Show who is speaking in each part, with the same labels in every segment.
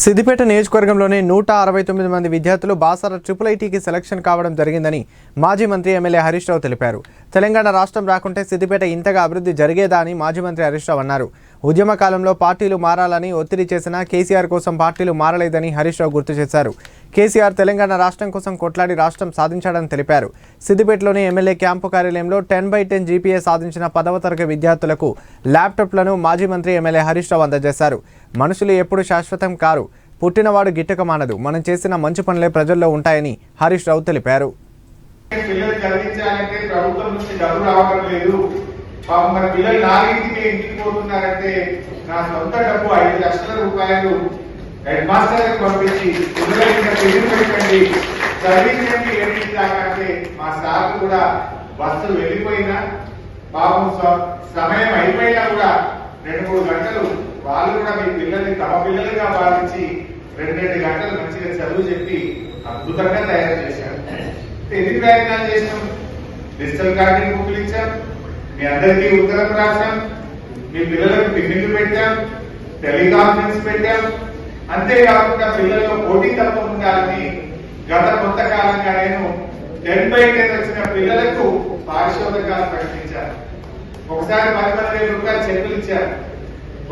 Speaker 1: సిద్దిపేట నియోజకవర్గంలోనే నూట అరవై తొమ్మిది మంది విద్యార్థులు బాసర ట్రిపుల్ ఐటీకి సెలక్షన్ కావడం జరిగిందని మాజీ మంత్రి ఎమ్మెల్యే హరీష్ రావు తెలిపారు. తెలంగాణ రాష్ట్రం రాకుంటే సిద్దిపేట ఇంతగా అభివృద్ధి జరిగేదా అని మాజీ మంత్రి హరీష్ రావు అన్నారు. ఉద్యమ కాలంలో పార్టీలు మారాలని ఒత్తిడి చేసినా కేసీఆర్ కోసం పార్టీలు మారలేదని హరీష్ రావు గుర్తు చేశారు. కేసీఆర్ తెలంగాణ రాష్ట్రం కోసం కొట్లాడి రాష్ట్రం సాధించాడని తెలిపారు. సిద్దిపేటలోని ఎమ్మెల్యే క్యాంపు కార్యాలయంలో టెన్ బై టెన్ జీపీఏ సాధించిన పదవ తరగతి విద్యార్థులకు ల్యాప్టాప్లను మాజీ మంత్రి ఎమ్మెల్యే హరీష్ రావు అందజేశారు. మనుషులు ఎప్పుడు శాశ్వతం కారు. పుట్టినవాడు గిట్టక మానదు మనం చేసిన మంచి పనులే ప్రజల్లో ఉంటాయని హరీష్ రావు తెలిపారు.
Speaker 2: పాపం మన పిల్లలు నాలుగింటికి ఇంటికి పోతున్నారంటే నా సొంత డబ్బు ఐదు లక్షల రూపాయలు హెడ్ మాస్టర్ పంపించి పిల్లలకి ఇంత ఫీజులు పెట్టండి. చదివించండి దాకా అంటే మా సార్ కూడా బస్సు వెళ్ళిపోయినా పాపం స- సమయం అయిపోయినా కూడా రెండు మూడు గంటలు వాళ్ళు కూడా మీ పిల్లల్ని తమ పిల్లలుగా భావించి రెండు రెండు గంటలు మంచిగా చదువు చెప్పి అద్భుతంగా తయారు చేశారు. ఎందుకు ప్రయత్నాలు చేసాం డిజిటల్ గార్డెన్ బుక్లు ఇచ్చాం. మీ అందరికీ ఉత్తరం రాశాం. మీ పిల్లలకు టిఫిన్లు పెట్టాం. టెలికాన్ఫరెన్స్ పెట్టాం. అంతేకాకుండా పిల్లల్లో పోటీ తత్వం ఉండాలని గత కొంతకాలంగా నేను టెన్ బై టెన్ వచ్చిన పిల్లలకు పారిశోధకాలు ప్రకటించాను. ఒకసారి పది పది వేల రూపాయలు చెక్కులు ఇచ్చారు.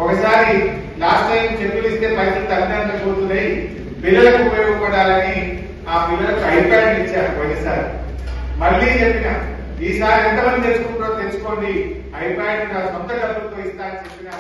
Speaker 2: ఒకసారి లాస్ట్ టైం చెక్కులు ఇస్తే పైసలు తల్లిదండ్రులు పోతున్నాయి. పిల్లలకు ఉపయోగపడాలని ఆ పిల్లలకు ఐప్యాడ్ ఇచ్చారు పోయినసారి. మళ్ళీ చెప్పిన ఈసారి ఎంతమంది తెచ్చుకుంటారో తెచ్చుకోండి. ఐప్యాడ్ నా సొంత డబ్బులతో ఇస్తా అని చెప్పిన